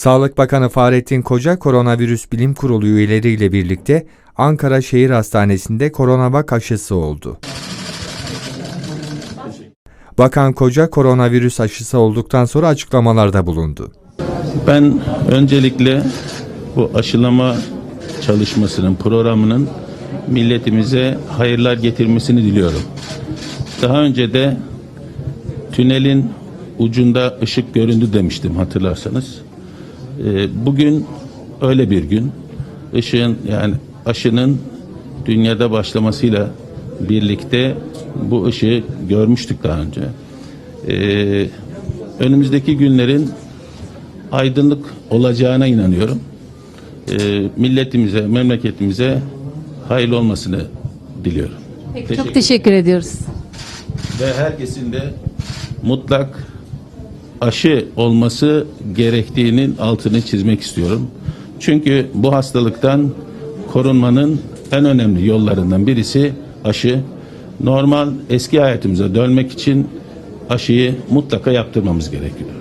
Sağlık Bakanı Fahrettin Koca Koronavirüs Bilim Kurulu üyeleriyle birlikte Ankara Şehir Hastanesi'nde koronavak aşısı oldu. Bakan Koca koronavirüs aşısı olduktan sonra açıklamalarda bulundu. Ben öncelikle bu aşılama çalışmasının, programının milletimize hayırlar getirmesini diliyorum. Daha önce de tünelin ucunda ışık göründü demiştim hatırlarsanız. Ee, Bugün öyle bir gün. Işığın yani aşının dünyada başlamasıyla birlikte bu ışığı görmüştük daha önce. Ee, Önümüzdeki günlerin aydınlık olacağına inanıyorum. Ee, milletimize, memleketimize hayırlı olmasını diliyorum. Peki, Teşekkür çok teşekkür ediyoruz. Ve herkesin de mutlak aşı olması gerektiğinin altını çizmek istiyorum. Çünkü bu hastalıktan korunmanın en önemli yollarından birisi aşı. Normal eski hayatımıza dönmek için aşıyı mutlaka yaptırmamız gerekiyor.